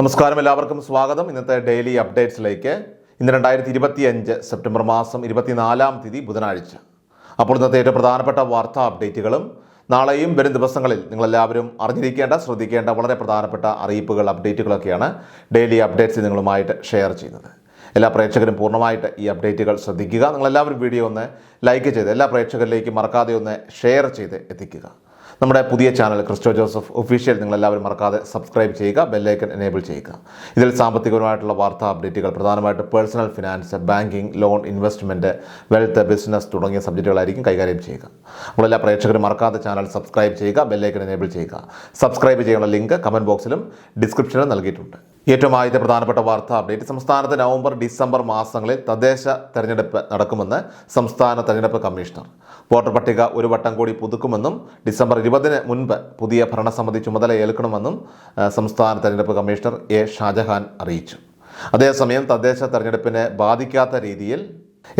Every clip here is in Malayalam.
നമസ്കാരം എല്ലാവർക്കും സ്വാഗതം. ഇന്നത്തെ ഡെയിലി അപ്ഡേറ്റ്സിലേക്ക്. ഇന്ന് രണ്ടായിരത്തി ഇരുപത്തി അഞ്ച് സെപ്റ്റംബർ മാസം ഇരുപത്തിനാലാം തീയതി ബുധനാഴ്ച. അപ്പോൾ ഇന്നത്തെ ഏറ്റവും പ്രധാനപ്പെട്ട വാർത്താ അപ്ഡേറ്റുകളും നാളെയും വരും ദിവസങ്ങളിൽ നിങ്ങളെല്ലാവരും അറിഞ്ഞിരിക്കേണ്ട ശ്രദ്ധിക്കേണ്ട വളരെ പ്രധാനപ്പെട്ട അറിയിപ്പുകൾ അപ്ഡേറ്റുകളൊക്കെയാണ് ഡെയിലി അപ്ഡേറ്റ്സ് നിങ്ങളുമായിട്ട് ഷെയർ ചെയ്യുന്നത്. എല്ലാ പ്രേക്ഷകരും പൂർണമായിട്ട് ഈ അപ്ഡേറ്റുകൾ ശ്രദ്ധിക്കുക. നിങ്ങളെല്ലാവരും വീഡിയോ ഒന്ന് ലൈക്ക് ചെയ്ത് എല്ലാ പ്രേക്ഷകരിലേക്കും മറക്കാതെ ഒന്ന് ഷെയർ ചെയ്ത് എത്തിക്കുക. നമ്മുടെ പുതിയ ചാനൽ ക്രിസ്റ്റോ ജോസഫ് ഒഫീഷ്യൽ നിങ്ങളെല്ലാവരും മറക്കാതെ സബ്സ്ക്രൈബ് ചെയ്യുക ബെല്ലൈക്കൻ എനേബിൾ ചെയ്യുക. ഇതിൽ സാമ്പത്തികപരമായിട്ടുള്ള വാർത്താ അപ്ഡേറ്റുകൾ പ്രധാനമായിട്ട് personal finance banking loan investment wealth business തുടങ്ങിയ സബ്ജക്റ്റുകളായിരിക്കും കൈകാര്യം ചെയ്യുക. നമ്മളെല്ലാ പ്രേക്ഷകരും മറക്കാതെ ചാനൽ സബ്സ്ക്രൈബ് ചെയ്യുക ബെല്ലൈക്കൻ എനേബിൾ ചെയ്യുക. സബ്സ്ക്രൈബ് ചെയ്യാനുള്ള ലിങ്ക് കമന്റ് ബോക്സിലും ഡിസ്ക്രിപ്ഷനിലും നൽകിയിട്ടുണ്ട്. ഏറ്റവും ആദ്യത്തെ പ്രധാനപ്പെട്ട വാർത്താ അപ്ഡേറ്റ്. സംസ്ഥാനത്ത് നവംബർ ഡിസംബർ മാസങ്ങളിൽ തദ്ദേശ തെരഞ്ഞെടുപ്പ് നടക്കുമെന്ന് സംസ്ഥാന തെരഞ്ഞെടുപ്പ് കമ്മീഷണർ. വോട്ടർ പട്ടിക ഒരു വട്ടം കൂടി പുതുക്കുമെന്നും ഡിസംബർ ഇരുപതിന് മുൻപ് പുതിയ ഭരണസമിതി ചുമതല ഏൽക്കണമെന്നും സംസ്ഥാന തെരഞ്ഞെടുപ്പ് കമ്മീഷണർ എ ഷാജഹാൻ അറിയിച്ചു. അതേസമയം തദ്ദേശ തെരഞ്ഞെടുപ്പിനെ ബാധിക്കാത്ത രീതിയിൽ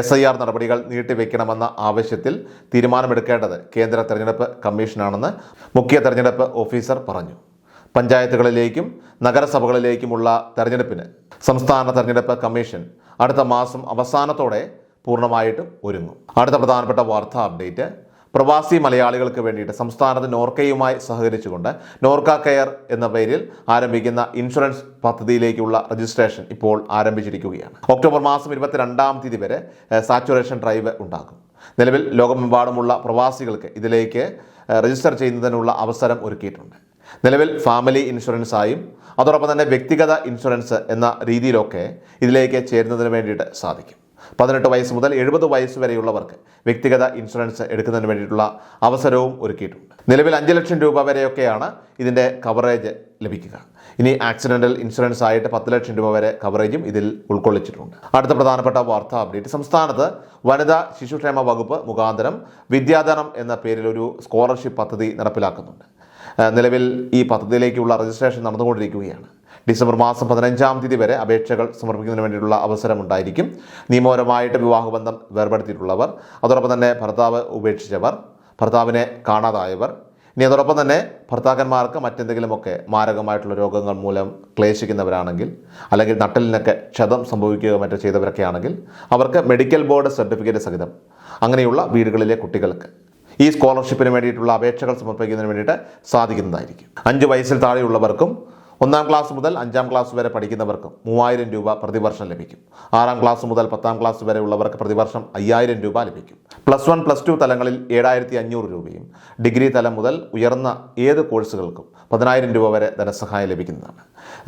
എസ് ഐ ആർ നടപടികൾ നീട്ടിവെക്കണമെന്ന ആവശ്യത്തിൽ തീരുമാനമെടുക്കേണ്ടത് കേന്ദ്ര തെരഞ്ഞെടുപ്പ് കമ്മീഷനാണെന്ന് മുഖ്യ തെരഞ്ഞെടുപ്പ് ഓഫീസർ പറഞ്ഞു. പഞ്ചായത്തുകളിലേക്കും നഗരസഭകളിലേക്കുമുള്ള തെരഞ്ഞെടുപ്പിന് സംസ്ഥാന തെരഞ്ഞെടുപ്പ് കമ്മീഷൻ അടുത്ത മാസം അവസാനത്തോടെ പൂർണമായിട്ടും ഒരുങ്ങും. അടുത്ത പ്രധാനപ്പെട്ട വാർത്താ അപ്ഡേറ്റ് പ്രവാസി മലയാളികൾക്ക് വേണ്ടിയിട്ട് സംസ്ഥാനത്ത് നോർക്കയുമായി സഹകരിച്ചുകൊണ്ട് നോർക്ക കെയർ എന്ന പേരിൽ ആരംഭിക്കുന്ന ഇൻഷുറൻസ് പദ്ധതിയിലേക്കുള്ള രജിസ്ട്രേഷൻ ഇപ്പോൾ ആരംഭിച്ചിരിക്കുകയാണ്. ഒക്ടോബർ മാസം ഇരുപത്തിരണ്ടാം തീയതി വരെ സാച്ചുറേഷൻ ഡ്രൈവ് ഉണ്ടാകും നിലവിൽ ലോകമെമ്പാടുമുള്ള പ്രവാസികൾക്ക് ഇതിലേക്ക് രജിസ്റ്റർ ചെയ്യുന്നതിനുള്ള അവസരം ഒരുക്കിയിട്ടുണ്ട്. നിലവിൽ ഫാമിലി ഇൻഷുറൻസായും അതോടൊപ്പം തന്നെ വ്യക്തിഗത ഇൻഷുറൻസ് എന്ന രീതിയിലൊക്കെ ഇതിലേക്ക് ചേരുന്നതിന് വേണ്ടിയിട്ട് സാധിക്കും. പതിനെട്ട് വയസ്സ് മുതൽ എഴുപത് വയസ്സ് വരെയുള്ളവർക്ക് വ്യക്തിഗത ഇൻഷുറൻസ് എടുക്കുന്നതിന് വേണ്ടിയിട്ടുള്ള അവസരവും ഒരുക്കിയിട്ടുണ്ട്. നിലവിൽ അഞ്ച് ലക്ഷം രൂപ വരെയൊക്കെയാണ് ഇതിന്റെ കവറേജ് ലഭിക്കുക. ഇനി ആക്സിഡന്റൽ ഇൻഷുറൻസ് ആയിട്ട് പത്ത് ലക്ഷം രൂപ വരെ കവറേജും ഇതിൽ ഉൾക്കൊള്ളിച്ചിട്ടുണ്ട്. അടുത്ത പ്രധാനപ്പെട്ട വാർത്താ അപ്ഡേറ്റ് സംസ്ഥാനത്ത് വനിതാ ശിശുക്ഷേമ വകുപ്പ് മുഖാന്തരം വിദ്യാധനം എന്ന പേരിൽ ഒരു സ്കോളർഷിപ്പ് പദ്ധതി നടപ്പിലാക്കുന്നുണ്ട്. നിലവിൽ ഈ പദ്ധതിയിലേക്കുള്ള രജിസ്ട്രേഷൻ നടന്നുകൊണ്ടിരിക്കുകയാണ്. ഡിസംബർ മാസം പതിനഞ്ചാം തീയതി വരെ അപേക്ഷകൾ സമർപ്പിക്കുന്നതിന് വേണ്ടിയിട്ടുള്ള അവസരമുണ്ടായിരിക്കും നിയമപരമായിട്ട് വിവാഹബന്ധം വേർപെടുത്തിയിട്ടുള്ളവർ അതോടൊപ്പം തന്നെ ഭർത്താവ് ഉപേക്ഷിച്ചവർ ഭർത്താവിനെ കാണാതായവർ ഇനി അതോടൊപ്പം തന്നെ ഭർത്താക്കന്മാർക്ക് മറ്റെന്തെങ്കിലുമൊക്കെ മാരകമായിട്ടുള്ള രോഗങ്ങൾ മൂലം ക്ലേശിക്കുന്നവരാണെങ്കിൽ അല്ലെങ്കിൽ നട്ടലിനൊക്കെ ക്ഷതം സംഭവിക്കുകയോ മറ്റോ ചെയ്തവരൊക്കെ ആണെങ്കിൽ അവർക്ക് മെഡിക്കൽ ബോർഡ് സർട്ടിഫിക്കറ്റ് സഹിതം അങ്ങനെയുള്ള വീടുകളിലെ കുട്ടികൾക്ക് ഈ സ്കോളർഷിപ്പിന് വേണ്ടിയിട്ടുള്ള അപേക്ഷകൾ സമർപ്പിക്കുന്നതിന് വേണ്ടിയിട്ട് സാധിക്കുന്നതായിരിക്കും. അഞ്ച് വയസ്സിൽ താഴെയുള്ളവർക്കും ഒന്നാം ക്ലാസ് മുതൽ അഞ്ചാം ക്ലാസ് വരെ പഠിക്കുന്നവർക്കും മൂവായിരം രൂപ പ്രതിവർഷം ലഭിക്കും. ആറാം ക്ലാസ് മുതൽ പത്താം ക്ലാസ് വരെ ഉള്ളവർക്ക് പ്രതിവർഷം അയ്യായിരം രൂപ ലഭിക്കും. പ്ലസ് വൺ പ്ലസ് ടു തലങ്ങളിൽ ഏഴായിരത്തി അഞ്ഞൂറ് രൂപയും ഡിഗ്രി തലം മുതൽ ഉയർന്ന ഏത് കോഴ്സുകൾക്കും പതിനായിരം രൂപ വരെ ധനസഹായം ലഭിക്കുന്നതാണ്.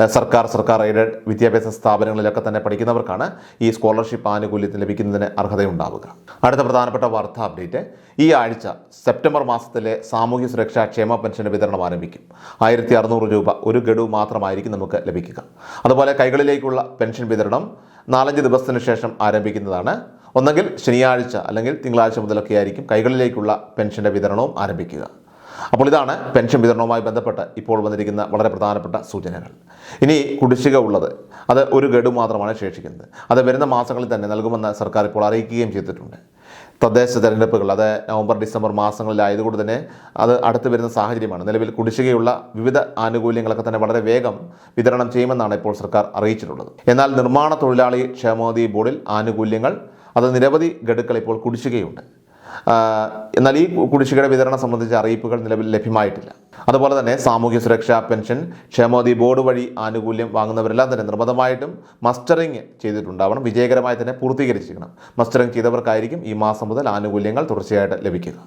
സർക്കാർ സർക്കാർ എയ്ഡഡ് വിദ്യാഭ്യാസ സ്ഥാപനങ്ങളിലൊക്കെ തന്നെ പഠിക്കുന്നവർക്കാണ് ഈ സ്കോളർഷിപ്പ് ആനുകൂല്യത്തിന് ലഭിക്കുന്നതിന് അർഹതയുണ്ടാവുക. അടുത്ത പ്രധാനപ്പെട്ട വാർത്താ അപ്ഡേറ്റ്. ഈ ആഴ്ച സെപ്റ്റംബർ മാസത്തിലെ സാമൂഹ്യ സുരക്ഷാ ക്ഷേമ പെൻഷൻ വിതരണം ആരംഭിക്കും. ആയിരത്തി അറുന്നൂറ് രൂപ ഒരു ഗഡു മാത്രമായിരിക്കും നമുക്ക് ലഭിക്കുക. അതുപോലെ കൈകളിലേക്കുള്ള പെൻഷൻ വിതരണം നാലഞ്ച് ദിവസത്തിന് ശേഷം ആരംഭിക്കുന്നതാണ്. ഒന്നെങ്കിൽ ശനിയാഴ്ച അല്ലെങ്കിൽ തിങ്കളാഴ്ച മുതലൊക്കെ ആയിരിക്കും കൈകളിലേക്കുള്ള പെൻഷന്റെ വിതരണവും ആരംഭിക്കുക. അപ്പോൾ ഇതാണ് പെൻഷൻ വിതരണവുമായി ബന്ധപ്പെട്ട് ഇപ്പോൾ വന്നിരിക്കുന്ന വളരെ പ്രധാനപ്പെട്ട സൂചനകൾ. ഇനി കുടിശ്ശിക ഉള്ളത്. അത് ഒരു ഗഡു മാത്രമാണ് ശേഷിക്കുന്നത്. അത് വരുന്ന മാസങ്ങളിൽ തന്നെ നൽകുമെന്ന് സർക്കാർ ഇപ്പോൾ അറിയിക്കുകയും ചെയ്തിട്ടുണ്ട്. തദ്ദേശ തെരഞ്ഞെടുപ്പുകൾ അത് നവംബർ ഡിസംബർ മാസങ്ങളിലായതുകൊണ്ട് തന്നെ അത് അടുത്ത് വരുന്ന സാഹചര്യമാണ്. നിലവിൽ കുടിശ്ശികയുള്ള വിവിധ ആനുകൂല്യങ്ങളൊക്കെ തന്നെ വളരെ വേഗം വിതരണം ചെയ്യുമെന്നാണ് ഇപ്പോൾ സർക്കാർ അറിയിച്ചിട്ടുള്ളത്. എന്നാൽ നിർമ്മാണ തൊഴിലാളി ക്ഷേമോദി ബോർഡിൽ ആനുകൂല്യങ്ങൾ അത് നിരവധി ഗഡുക്കൾ ഇപ്പോൾ കുടിശ്ശികയുണ്ട്. എന്നാൽ ഈ കുടിശ്ശികയുടെ വിതരണം സംബന്ധിച്ച അറിയിപ്പുകൾ നിലവിൽ ലഭ്യമായിട്ടില്ല. അതുപോലെ തന്നെ സാമൂഹ്യ സുരക്ഷാ പെൻഷൻ ക്ഷേമോദി ബോർഡ് വഴി ആനുകൂല്യം വാങ്ങുന്നവരെല്ലാം തന്നെ നിർബന്ധമായിട്ടും മസ്റ്ററിങ് ചെയ്തിട്ടുണ്ടാവണം. വിജയകരമായി തന്നെ പൂർത്തീകരിച്ചിരിക്കണം. മസ്റ്ററിങ് ചെയ്തവർക്കായിരിക്കും ഈ മാസം മുതൽ ആനുകൂല്യങ്ങൾ തുടർച്ചയായിട്ട് ലഭിക്കുക.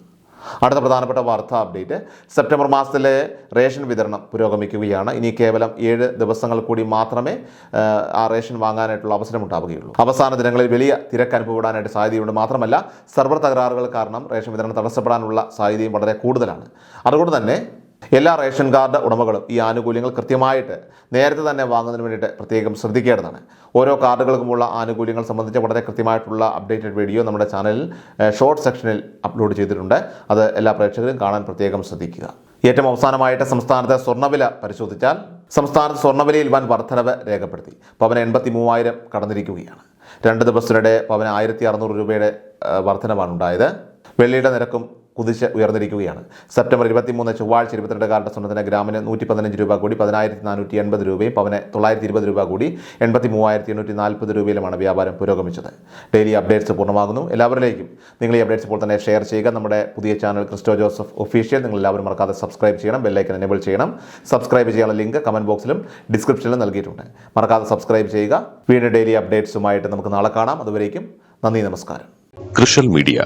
അടുത്ത പ്രധാനപ്പെട്ട വാർത്താ അപ്ഡേറ്റ്. സെപ്റ്റംബർ മാസത്തിലെ റേഷൻ വിതരണം പുരോഗമിക്കുകയാണ്. ഇനി കേവലം ഏഴ് ദിവസങ്ങൾ കൂടി മാത്രമേ ആ, റേഷൻ വാങ്ങാനായിട്ടുള്ള അവസരം ഉണ്ടാവുകയുള്ളൂ. അവസാന ദിനങ്ങളിൽ വലിയ തിരക്ക് അനുഭവപ്പെടാനായിട്ട് സാധ്യതയുണ്ട് മാത്രമല്ല സെർവർ തകരാറുകൾ കാരണം റേഷൻ വിതരണം തടസ്സപ്പെടാനുള്ള സാധ്യതയും വളരെ കൂടുതലാണ്. അതുകൊണ്ട് തന്നെ എല്ലാ റേഷൻ കാർഡ് ഉടമകളും ഈ ആനുകൂല്യങ്ങൾ കൃത്യമായിട്ട് നേരത്തെ തന്നെ വാങ്ങുന്നതിന് വേണ്ടിയിട്ട് പ്രത്യേകം ശ്രദ്ധിക്കേണ്ടതാണ്. ഓരോ കാർഡുകൾക്കുമുള്ള ആനുകൂല്യങ്ങൾ സംബന്ധിച്ച് വളരെ കൃത്യമായിട്ടുള്ള അപ്ഡേറ്റഡ് വീഡിയോ നമ്മുടെ ചാനലിൽ ഷോർട്ട് സെക്ഷനിൽ അപ്ലോഡ് ചെയ്തിട്ടുണ്ട്. അത് എല്ലാ പ്രേക്ഷകരും കാണാൻ പ്രത്യേകം ശ്രദ്ധിക്കുക. ഏറ്റവും അവസാനമായിട്ട് സംസ്ഥാനത്തെ സ്വർണവില പരിശോധിച്ചാൽ സംസ്ഥാനത്ത് സ്വർണവിലയിൽ വൻ വർധനവ് രേഖപ്പെടുത്തി. പവന എൺപത്തി മൂവായിരം കടന്നിരിക്കുകയാണ്. രണ്ട് ദിവസത്തിനിടെ പവന ആയിരത്തി അറുന്നൂറ് രൂപയുടെ വർധനവാണ് ഉണ്ടായത് വെള്ളിയുടെ നിരക്കും കുതിച്ച് ഉയർന്നിരിക്കുകയാണ്. സെപ്റ്റംബർ ഇരുപത്തിമൂന്ന് ചൊവ്വാഴ്ച ഇരുപത്തിരണ്ട് കാരുടെ സ്വർണത്തിന് ഗ്രാമിന് നൂറ്റി പതിനഞ്ച് രൂപ കൂടി പതിനായിരത്തി നാനൂറ്റി എൺപത് രൂപയും പവന് തൊള്ളായിരത്തി ഇരുപത് രൂപ കൂടി എൺപത്തി മൂവായിരത്തി എണ്ണൂറ്റി നാൽപ്പത് രൂപയിലുമാണ് വ്യാപാരം പുരോഗമിച്ചത്. ഡെയിലി അപ്ഡേറ്റ്സ് പൂർണമാകുന്നു. എല്ലാവരിലേക്കും നിങ്ങൾ ഈ അപ്ഡേറ്റ്സ് ഇപ്പോൾ തന്നെ ഷെയർ ചെയ്യുക. നമ്മുടെ പുതിയ ചാനൽ ക്രിസ്റ്റോ ജോസഫ് ഒഫീഷ്യൽ നിങ്ങൾ എല്ലാവരും മറക്കാതെ സബ്സ്ക്രൈബ് ചെയ്യണം ബെല്ലൈക്കൻ എനേബിൾ ചെയ്യണം. സബ്സ്ക്രൈബ് ചെയ്യാനുള്ള ലിങ്ക് കമന്റ് ബോക്സിലും ഡിസ്ക്രിപ്ഷനിലും നൽകിയിട്ടുണ്ട്. മറക്കാതെ സബ്സ്ക്രൈബ് ചെയ്യുക. വീണ്ടും ഡെയിലി അപ്ഡേറ്റ്സുമായിട്ട് നമുക്ക് നാളെ കാണാം. അതുവരേക്കും നന്ദി നമസ്കാരം. കൃഷൽ മീഡിയ